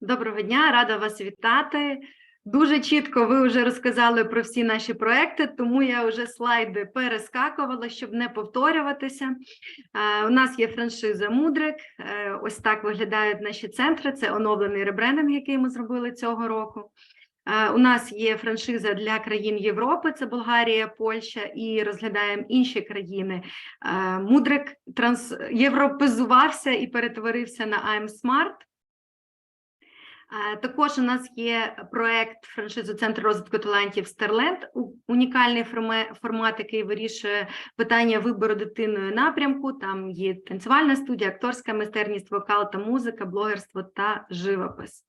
Доброго дня, рада вас вітати. Дуже чітко ви вже розказали про всі наші проекти, тому я вже слайди перескакувала, щоб не повторюватися. Е, У нас є франшиза Мудрик. Е, Ось так виглядають наші центри. Це оновлений ребрендинг, який ми зробили цього року. Е, У нас є франшиза для країн Європи, це Болгарія, Польща, і розглядаємо інші країни. Мудрик транс... європезувався і перетворився на I'm Smart. Е, Також у нас є проект франшизу Центр розвитку талантів Старленд, унікальний формат, який вирішує питання вибору дитиною напрямку. Там є танцювальна студія, акторська майстерність, вокал та музика, блогерство та живопис.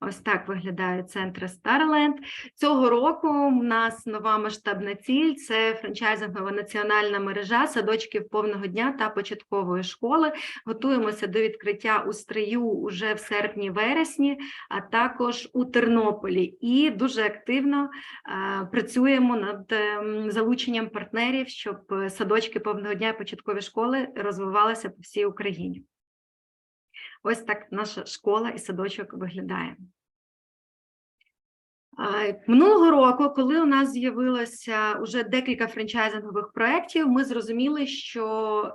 Ось так виглядають центри Starland. Цього року у нас нова масштабна ціль це франчайзингова національна мережа садочків повного дня та початкової школи. Готуємося до відкриття у Стрию уже в серпні-вересні, а також у Тернополі. І дуже активно е, працюємо над ем, залученням партнерів, щоб е, садочки повного дня і початкові школи розвивалися по всій Україні. Ось так наша школа і садочок виглядає. Минулого року, коли у нас з'явилося вже декілька франчайзингових проєктів, ми зрозуміли, що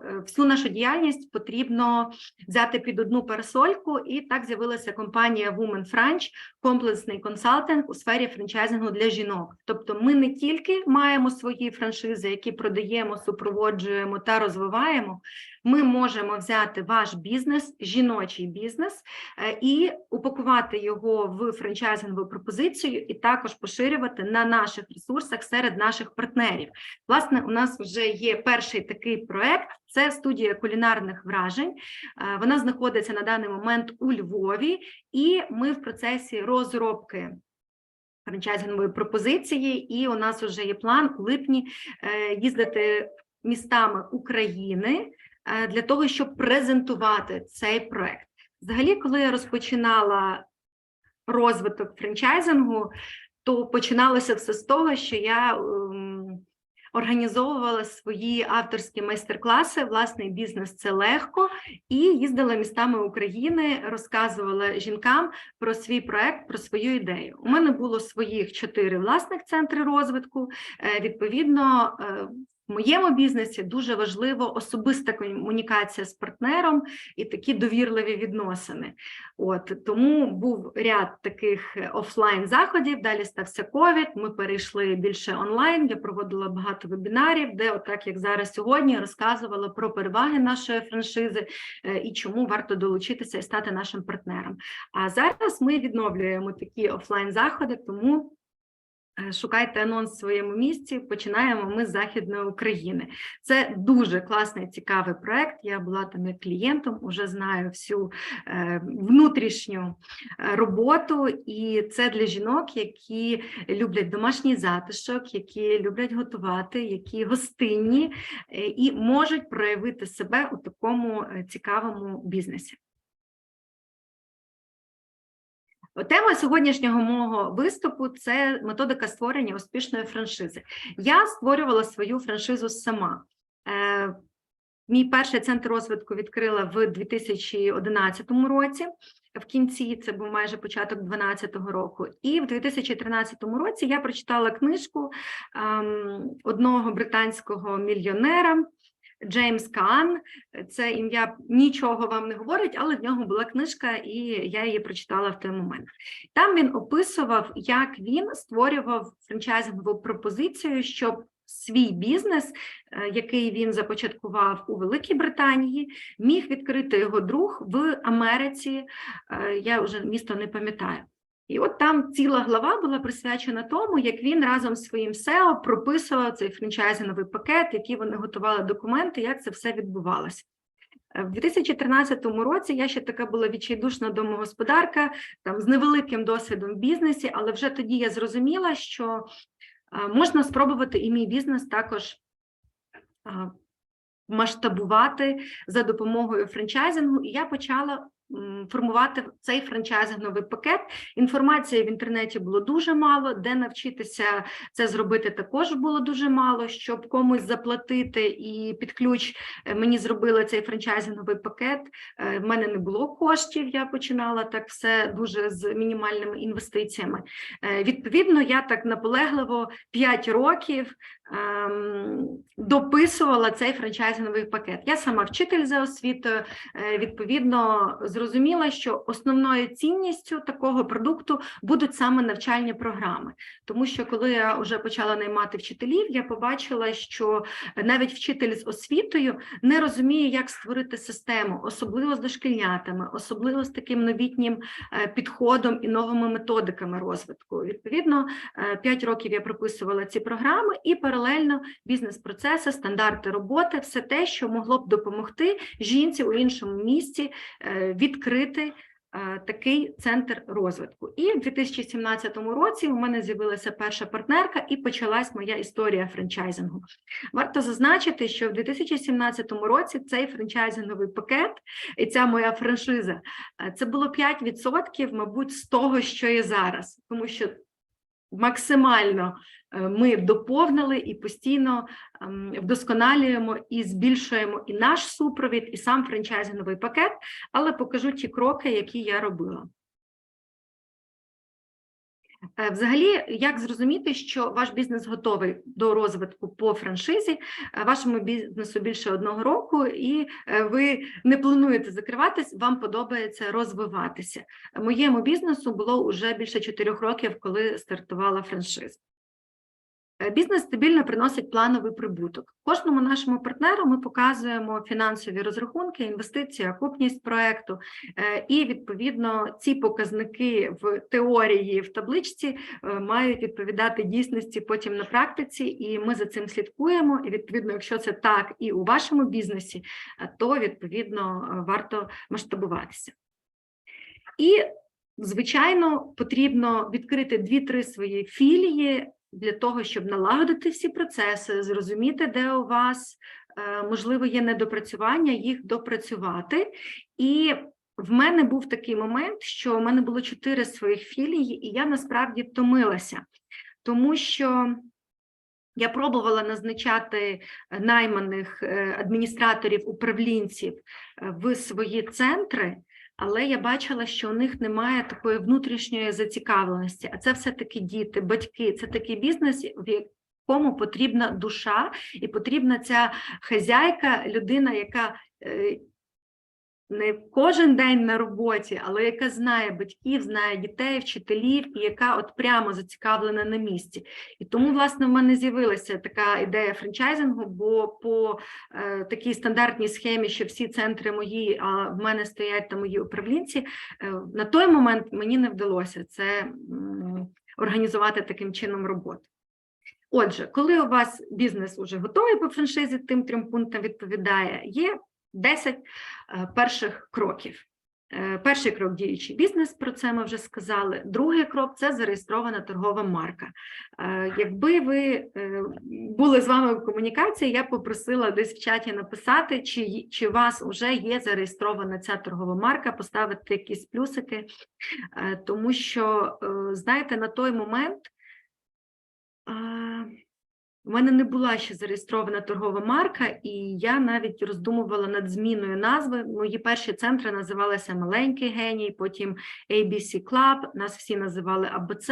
е, всю нашу діяльність потрібно взяти під одну парасольку, і так з'явилася компанія Women French, комплексний консалтинг у сфері франчайзингу для жінок. Тобто, ми не тільки маємо свої франшизи, які продаємо, супроводжуємо та розвиваємо. Ми можемо взяти ваш бізнес, жіночий бізнес, е, і упакувати його в франчайзингову пропозицію, і також поширювати на наших ресурсах серед наших партнерів. Власне, у нас вже є перший такий проект. Це студія кулінарних вражень. Е, Вона знаходиться на даний момент у Львові, і ми в процесі розробки. Франчайзингової пропозиції, і у нас вже є план у липні е, їздити містами України е, для того, щоб презентувати цей проект. Взагалі, коли я розпочинала розвиток франчайзингу, то починалося все з того, що я ем, організовувала свої авторські майстер-класи. Власний бізнес це легко, і їздила містами України, розказувала жінкам про свій проект, про свою ідею. У мене було своїх чотири власних центри розвитку. Е, Відповідно, е, моєму бізнесі дуже важливо особиста комунікація з партнером і такі довірливі відносини. От тому був ряд таких офлайн заходів. Далі стався ковід. Ми перейшли більше онлайн. Я проводила багато вебінарів, де, отак як зараз сьогодні, розказувала про переваги нашої франшизи е, і чому варто долучитися і стати нашим партнером. А зараз ми відновлюємо такі офлайн заходи, тому. Е, Шукайте анонс в своєму місці. Починаємо ми з Західної України. Це дуже класний, цікавий проект. Я була там як клієнтом, уже знаю всю е, внутрішню е, роботу, і це для жінок, які люблять домашній затишок, які люблять готувати, які гостинні і можуть проявити себе у такому цікавому бізнесі. Тема сьогоднішнього мого виступу це методика створення успішної франшизи. Я створювала свою франшизу сама. Е, Мій перший центр розвитку відкрила в 2011 році. В кінці це був майже початок 2012 року. І в 2013 році я прочитала книжку ем, одного британського мільйонера. Джеймс Каан, це ім'я нічого вам не говорить, але в нього була книжка, і я її прочитала в той момент. Там він описував, як він створював франчайзингову пропозицію, щоб свій бізнес, е, який він започаткував у Великій Британії, міг відкрити його друг в Америці. е, Я вже місто не пам'ятаю. І от там ціла глава була присвячена тому, як він разом з своїм SEO прописував цей франчайзинговий пакет, які вони готували документи, як це все відбувалося. Е, В 2013 році я ще така була відчайдушна домогосподарка, там з невеликим досвідом в бізнесі, але вже тоді я зрозуміла, що е, можна спробувати і мій бізнес також е, масштабувати за допомогою франчайзингу. І я почала формувати цей франчайзинговий пакет. Інформації в інтернеті було дуже мало, де навчитися це зробити також було дуже мало, щоб комусь заплатити і під ключ е, мені зробили цей франчайзинговий пакет. Е, В мене не було коштів, я починала так все дуже з мінімальними інвестиціями. Е, Відповідно, я так наполегливо 5 років дописувала цей франчайзинговий пакет. Я сама вчитель за освітою, е, відповідно, зрозуміла, що основною цінністю такого продукту будуть саме навчальні програми. Тому що коли я вже почала наймати вчителів, я побачила, що навіть вчитель з освітою не розуміє, як створити систему, особливо з дошкільнятами, особливо з таким новітнім е, підходом і новими методиками розвитку. Відповідно, 5 років я прописувала ці програми і паралельно бізнес-процеси, стандарти роботи, все те, що могло б допомогти жінці у іншому місті е, відкрити е, такий центр розвитку. І в 2017 році у мене з'явилася перша партнерка і почалась моя історія франчайзингу. Варто зазначити, що в 2017 році цей франчайзинговий пакет і ця моя франшиза е, це було 5%, мабуть, з того, що є зараз, тому що максимально е, ми доповнили і постійно ем, вдосконалюємо і збільшуємо і наш супровід, і сам франчайзинговий пакет, але покажу ті кроки, які я робила. Е, Взагалі, як зрозуміти, що ваш бізнес готовий до розвитку по франшизі, е, вашому бізнесу більше одного року, і е, ви не плануєте закриватись, вам подобається розвиватися. Моєму бізнесу було вже більше чотирьох років, коли стартувала франшиза. Е, Бізнес стабільно приносить плановий прибуток. Кожному нашому партнеру ми показуємо фінансові розрахунки, інвестиції, окупність проекту, е, і відповідно ці показники в теорії в табличці е, мають відповідати дійсності потім на практиці, і ми за цим слідкуємо. І відповідно, якщо це так і у вашому бізнесі, то відповідно варто масштабуватися. І Звичайно, потрібно відкрити 2-3 свої філії для того, щоб налагодити всі процеси, зрозуміти, де у вас е, можливо є недопрацювання, їх допрацювати. І в мене був такий момент, що у мене було 4 своїх філії, і я насправді втомилася, тому що. Я пробувала назначати найманих е, адміністраторів, управлінців е, в свої центри, але я бачила, що у них немає такої внутрішньої зацікавленості. А це все-таки діти, батьки, це такий бізнес, в якому потрібна душа, і потрібна ця хазяйка, людина, яка е, не кожен день на роботі, але яка знає батьків, знає дітей, вчителів, і яка от прямо зацікавлена на місці. І тому, власне, в мене з'явилася така ідея франчайзингу, бо по е, такій стандартній схемі, що всі центри мої, а в мене стоять там мої управлінці, е, на той момент мені не вдалося це м, організувати таким чином роботу. Отже, коли у вас бізнес уже готовий по франшизі, тим трьом пунктам відповідає, є 10 е, перших кроків. Е, Перший крок діючий бізнес, про це ми вже сказали. Другий крок це зареєстрована торгова марка. Е, Якби ви були з вами в комунікації, я попросила десь в чаті написати, чи, чи у вас вже є зареєстрована ця торгова марка, поставити якісь плюсики, тому що, знаєте, на той момент. У мене не була ще зареєстрована торгова марка, і я навіть роздумувала над зміною назви. Мої перші центри називалися Маленький геній, потім ABC Club, нас всі називали АБЦ,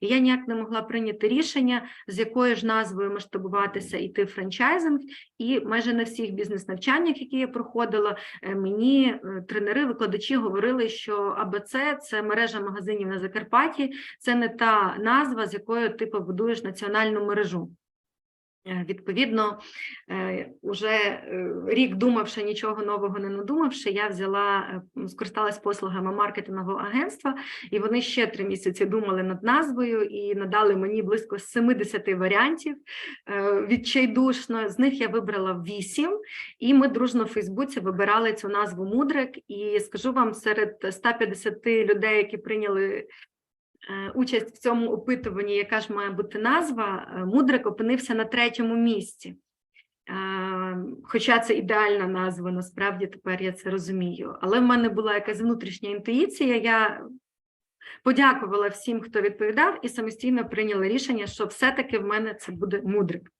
і я ніяк не могла прийняти рішення, з якою ж назвою масштабуватися іти в франчайзинг. І майже на всіх бізнес-навчаннях, які я проходила, е, мені е, тренери, викладачі говорили, що АБЦ це мережа магазинів на Закарпатті, це не та назва, з якою ти побудуєш національну мережу. Е, Відповідно, е, уже е, рік думавши, нічого нового не надумавши, я взяла, скористалась послугами маркетингового агентства, і вони ще три місяці думали над назвою і надали мені близько 70 варіантів відчайдушно. З них я вибрала 8, і ми дружно в Фейсбуці вибирали цю назву Мудрик. І скажу вам, серед 150 людей, які прийняли участь в цьому опитуванні, яка ж має бути назва, е, Мудрик опинився на третьому місці. Е, Хоча це ідеальна назва, насправді тепер я це розумію. Але в мене була якась внутрішня інтуїція. Я подякувала всім, хто відповідав, і самостійно прийняла рішення, що все-таки в мене це буде мудрик.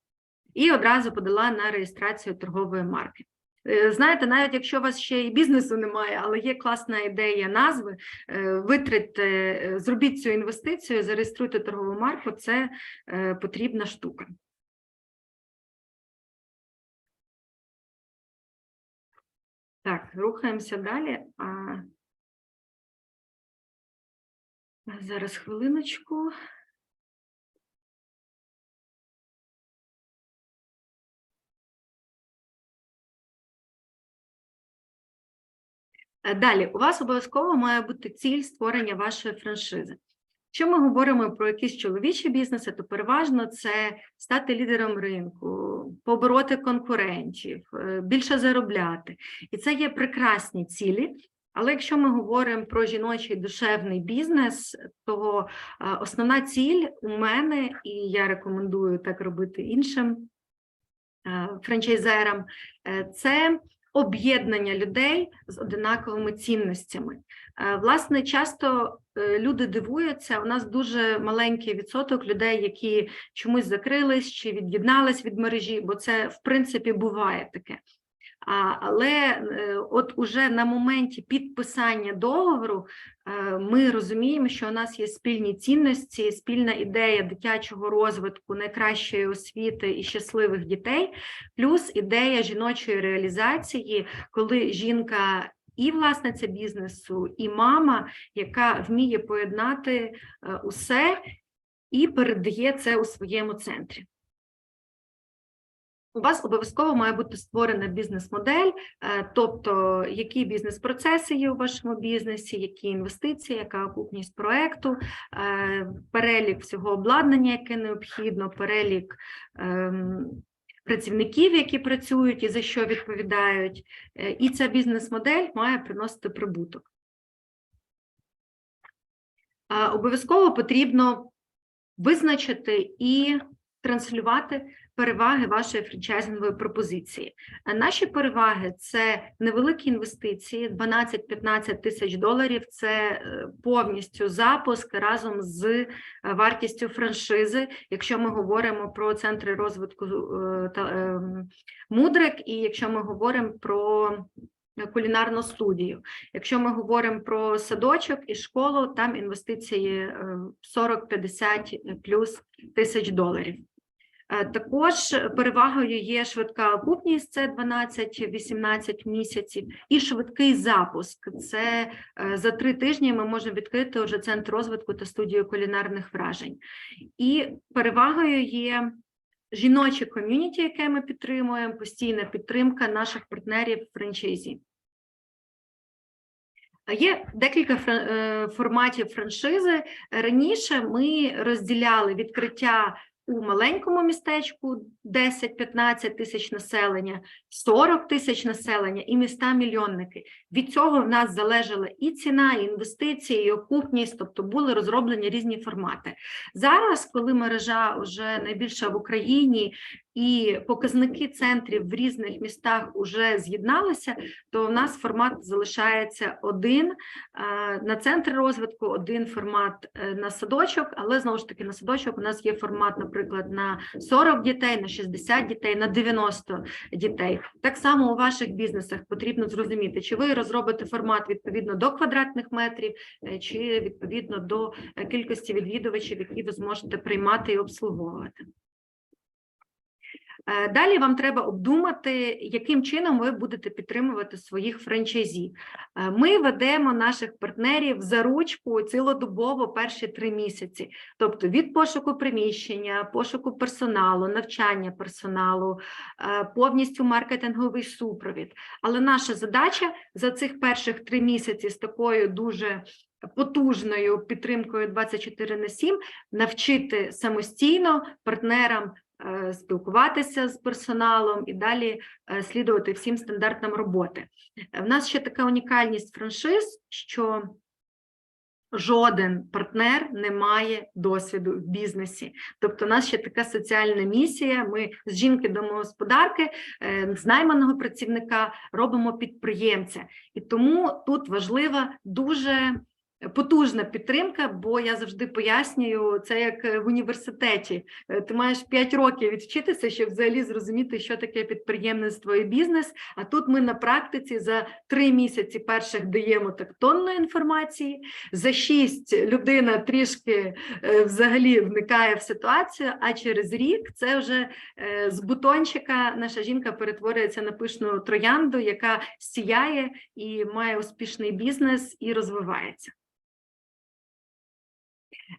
І одразу подала на реєстрацію торгової марки. Е, Знаєте, навіть якщо у вас ще і бізнесу немає, але є класна ідея назви, е, витратьте, е, зробіть цю інвестицію, зареєструйте торгову марку, це е, потрібна штука. Так, рухаємося далі. Зараз хвилиночку. Далі, у вас обов'язково має бути ціль створення вашої франшизи. Якщо ми говоримо про якісь чоловічі бізнеси, то переважно це стати лідером ринку, побороти конкурентів, е, більше заробляти. І це є прекрасні цілі. Але якщо ми говоримо про жіночий душевний бізнес, то е, основна ціль у мене, і я рекомендую так робити іншим е, франчайзерам, е, це об'єднання людей з одинаковими цінностями. Е, Власне, часто е, люди дивуються. У нас дуже маленький відсоток людей, які чомусь закрились чи від'єднались від мережі, бо це в принципі буває таке. Але е, от уже на моменті підписання договору е, ми розуміємо, що у нас є спільні цінності, спільна ідея дитячого розвитку, найкращої освіти і щасливих дітей, плюс ідея жіночої реалізації, коли жінка. І власниця бізнесу, і мама, яка вміє поєднати е, усе і передає це у своєму центрі. У вас обов'язково має бути створена бізнес-модель, е, тобто які бізнес-процеси є у вашому бізнесі, які інвестиції, яка окупність проекту, е, перелік всього обладнання, яке необхідно, перелік ем, працівників, які працюють і за що відповідають. Е, І ця бізнес-модель має приносити прибуток. Обов'язково потрібно визначити і транслювати переваги вашої франчайзингової пропозиції. Е, Наші переваги це невеликі інвестиції, 12-15 тисяч доларів. Це е, повністю запуск разом з е, вартістю франшизи. Якщо ми говоримо про центри розвитку мудрик, і якщо ми говоримо про кулінарну студію. Якщо ми говоримо про садочок і школу, там інвестиції е, 40-50 плюс тисяч доларів. Е, Також перевагою є швидка окупність, це 12-18 місяців, і швидкий запуск. Це е, за три тижні ми можемо відкрити вже центр розвитку та студію кулінарних вражень. І перевагою є жіноче ком'юніті, яке ми підтримуємо, постійна підтримка наших партнерів франчайзі. А Є декілька е, форматів франшизи. Раніше ми розділяли відкриття у маленькому містечку 10-15 тисяч населення, 40 тисяч населення і міста-мільйонники. Від цього в нас залежала і ціна, і інвестиції, і окупність, тобто були розроблені різні формати. Зараз, коли мережа вже найбільша в Україні і показники центрів в різних містах вже з'єдналися, то в нас формат залишається один е, на центр розвитку, один формат е, на садочок, але знову ж таки на садочок у нас є формат, наприклад, на 40 дітей, на 60 дітей, на 90 дітей. Так само у ваших бізнесах потрібно зрозуміти, чи ви розробите формат відповідно до квадратних метрів, е, чи відповідно до кількості відвідувачів, які ви зможете приймати і обслуговувати. Е, Далі вам треба обдумати, яким чином ви будете підтримувати своїх франчайзі. Е, Ми ведемо наших партнерів за ручку цілодобово перші три місяці, тобто від пошуку приміщення, пошуку персоналу, навчання персоналу, е, повністю маркетинговий супровід. Але наша задача за цих перших три місяці з такою дуже потужною підтримкою 24 на 7 навчити самостійно партнерам спілкуватися з персоналом і далі е, слідувати всім стандартам роботи. Е, В нас ще така унікальність франшиз, що жоден партнер не має досвіду в бізнесі. Тобто, у нас ще така соціальна місія. Ми з жінки домогосподарки, е, з найманого працівника робимо підприємця. І тому тут важлива дуже потужна підтримка, бо я завжди пояснюю це як е, в університеті. Е, Ти маєш 5 років відвчитися, щоб взагалі зрозуміти, що таке підприємництво і бізнес. А тут ми на практиці за 3 місяці перших даємо так тонну інформації, за 6 людина трішки е, взагалі вникає в ситуацію. А через рік це вже з бутончика наша жінка перетворюється на пишну троянду, яка сіяє і має успішний бізнес і розвивається.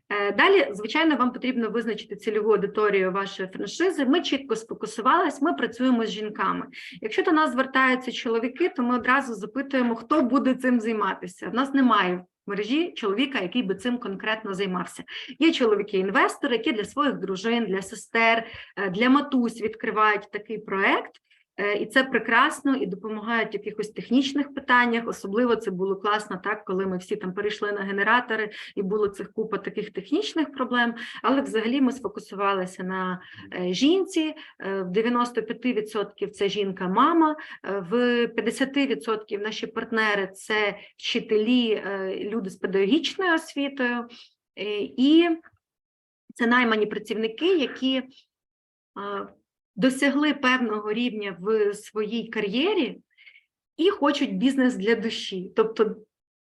Е, Далі, звичайно, вам потрібно визначити цільову аудиторію вашої франшизи. Ми чітко сфокусувались, ми працюємо з жінками. Якщо до нас звертаються чоловіки, то ми одразу запитуємо, хто буде цим займатися. У нас немає мережі чоловіка, який би цим конкретно займався. Є чоловіки-інвестори, які для своїх дружин, для сестер, е, для матусь відкривають такий проект. Е, І це прекрасно і допомагають в якихось технічних питаннях. Особливо це було класно, так коли ми всі там перейшли на генератори, і було цих купа таких технічних проблем. Але взагалі ми сфокусувалися на е, жінці. Е, В 95% це жінка-мама, в 50% наші партнери це вчителі, люди з педагогічною освітою, і це наймані працівники, які досягли певного рівня в своїй кар'єрі і хочуть бізнес для душі. Тобто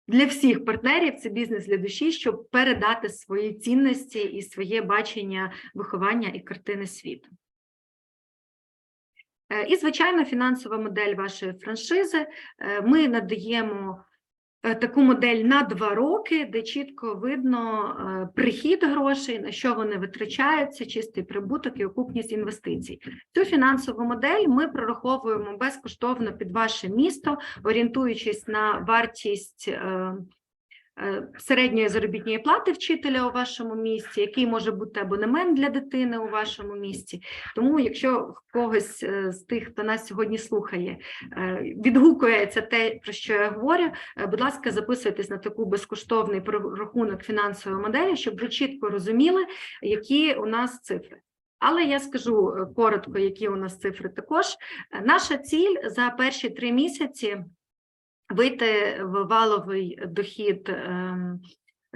для всіх партнерів це бізнес для душі, щоб передати свої цінності і своє бачення виховання і картини світу. Е, І, звичайно, фінансова модель вашої франшизи. Е, Ми надаємо таку модель на два роки, де чітко видно е, прихід грошей, на що вони витрачаються, чистий прибуток і окупність інвестицій. Цю фінансову модель ми прораховуємо безкоштовно під ваше місто, орієнтуючись на вартість. Е, Середньої заробітної плати вчителя у вашому місті, який може бути абонемент для дитини у вашому місті. Тому, якщо когось е, з тих, хто нас сьогодні слухає, е, відгукується те, про що я говорю, будь ласка, записуйтесь на таку безкоштовний прорахунок фінансової моделі, щоб ви чітко розуміли, які у нас цифри. Але я скажу коротко, які у нас цифри також. Наша ціль за перші три місяці вийти в валовий дохід ем,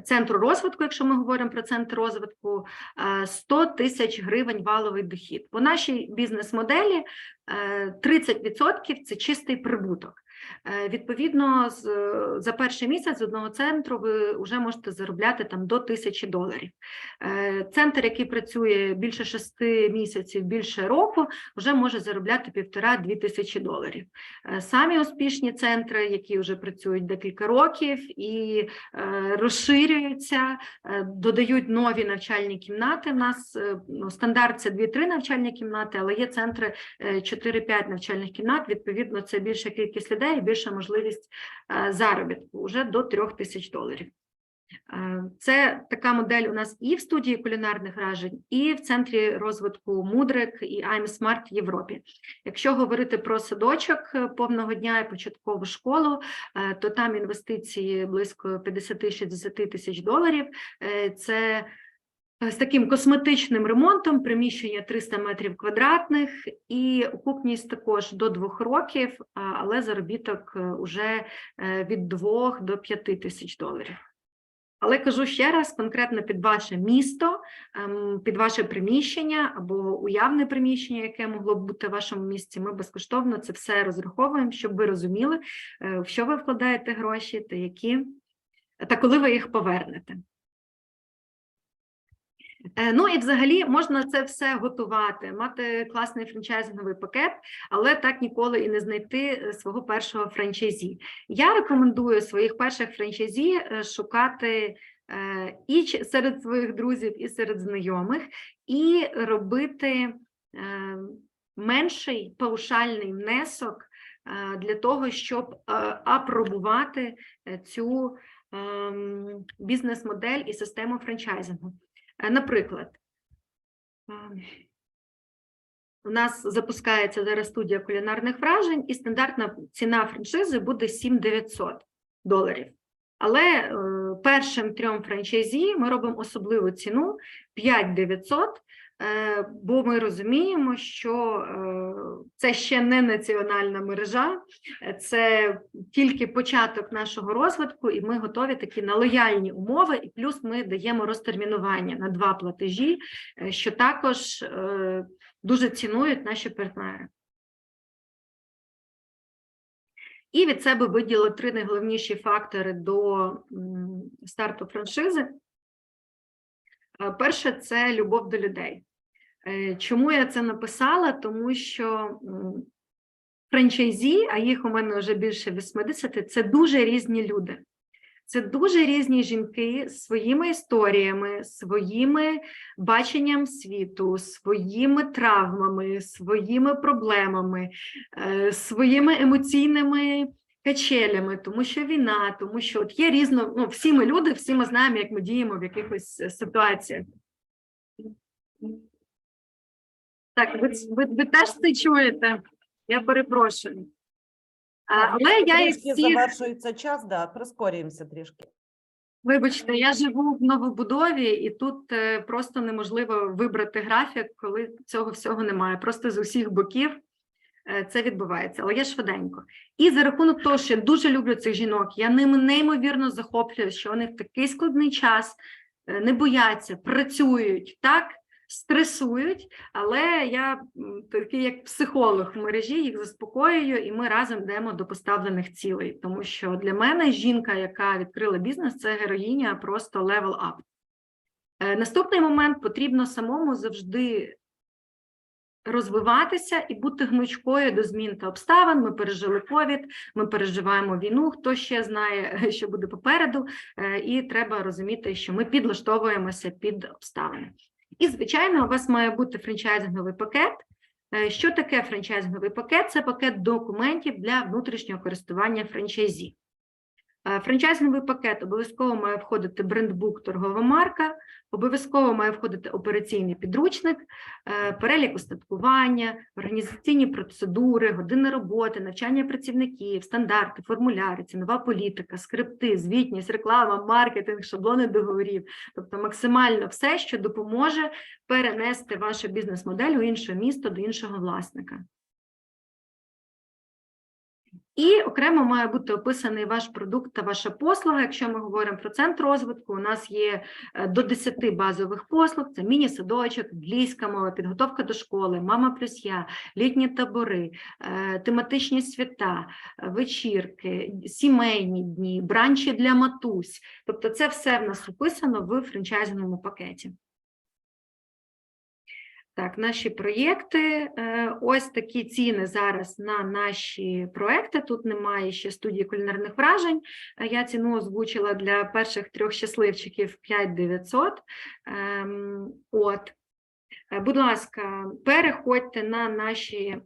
центру розвитку, якщо ми говоримо про центр розвитку, е, 100 тисяч гривень валовий дохід. По нашій бізнес-моделі е, 30% – це чистий прибуток. Е, Відповідно, за перший місяць з одного центру ви вже можете заробляти там до тисячі доларів. Е, Центр, який працює більше шести місяців, більше року, вже може заробляти півтора-дві тисячі доларів. Е, Самі успішні центри, які вже працюють декілька років і е, розширюються, е, додають нові навчальні кімнати. У нас е, ну, стандарт це 2-3 навчальні кімнати, але є центри е, 4-5 навчальних кімнат. Відповідно, це більша кількість людей і більша можливість е, заробітку вже до 3 тисяч доларів. Е, Це така модель у нас і в студії кулінарних вражень, і в центрі розвитку Мудрик і I'm Smart в Європі. Якщо говорити про садочок е, повного дня і початкову школу, то там інвестиції близько 50-60 тисяч доларів. Це з таким косметичним ремонтом, приміщення 300 метрів квадратних, і окупність також до двох років, але заробіток вже від 2 до 5 тисяч доларів. Але кажу ще раз, конкретно під ваше місто, ем, під ваше приміщення або уявне приміщення, яке могло б бути в вашому місті, ми безкоштовно це все розраховуємо, щоб ви розуміли, е, в що ви вкладаєте гроші та які, та коли ви їх повернете. Е, Ну і взагалі можна це все готувати, мати класний франчайзинговий пакет, але так ніколи і не знайти е, свого першого франчайзі. Я рекомендую своїх перших франчайзі е, шукати і серед своїх друзів, і серед знайомих, і робити менший паушальний внесок для того, щоб апробувати цю ем, бізнес-модель і систему франчайзингу. Наприклад, у нас запускається зараз студія кулінарних вражень, і стандартна ціна франшизи буде 7900 доларів. Але е, першим трьом франчайзі ми робимо особливу ціну 5900, е, бо ми розуміємо, що е, це ще не національна мережа, е, це тільки початок нашого розвитку, і ми готові такі на лояльні умови, і плюс ми даємо розтермінування на два платежі, е, що також е, дуже цінують наші партнери. І від себе виділили три найголовніші фактори до старту франшизи. Е, Перше це любов до людей. Е, Чому я це написала? Тому що франчайзі, а їх у мене вже більше 80, це дуже різні люди. Це дуже різні жінки з своїми історіями, своїми баченням світу, своїми травмами, своїми проблемами, е, своїми емоційними качелями, тому що війна, тому що от є різно, ну, всі ми люди, всі ми знаємо, як ми діємо в якихось е, ситуаціях. Так, ви, ви, ви теж це чуєте? Я перепрошую. А, Але я Трішки всіх, завершується час, да, прискорюємося трішки. вибачте, я живу в новобудові, і тут е, просто неможливо вибрати графік, коли цього всього немає. Просто з усіх боків е, це відбувається, але я швиденько. І за рахунок того, що я дуже люблю цих жінок, я ними неймовірно захоплююсь, що вони в такий складний час е, не бояться, працюють так. Стресують, але я такий як психолог в мережі їх заспокоюю, і ми разом йдемо до поставлених цілей. Тому що для мене жінка, яка відкрила бізнес, це героїня просто level up. Е, Наступний момент потрібно самому завжди розвиватися і бути гнучкою до змін та обставин. Ми пережили ковід, ми переживаємо війну. Хто ще знає, що буде попереду, е, і треба розуміти, що ми підлаштовуємося під обставини. І, звичайно, у вас має бути франчайзинговий пакет. Е, Що таке франчайзинговий пакет? Це пакет документів для внутрішнього користування франчайзі. Е, Франчайзинговий пакет обов'язково має входити брендбук, торгова марка, обов'язково має входити операційний підручник, е, перелік устаткування, організаційні процедури, години роботи, навчання працівників, стандарти, формуляри, цінова політика, скрипти, звітність, реклама, маркетинг, шаблони договорів, тобто максимально все, що допоможе перенести вашу бізнес-модель у інше місто до іншого власника. І окремо має бути описаний ваш продукт та ваша послуга. Якщо ми говоримо про центр розвитку, у нас є е, до 10 базових послуг: це міні-садочок, англійська мова, підготовка до школи, мама плюс я, літні табори, е, тематичні свята, е, вечірки, сімейні дні, бранчі для матусь. Тобто, це все в нас описано в франчайзинговому пакеті. Так, наші проєкти. Е, Ось такі ціни зараз на наші проекти. Тут немає ще студії кулінарних вражень. Е, Я ціну озвучила для перших трьох щасливчиків 5900. Ем, От. Е, Будь ласка, переходьте на наші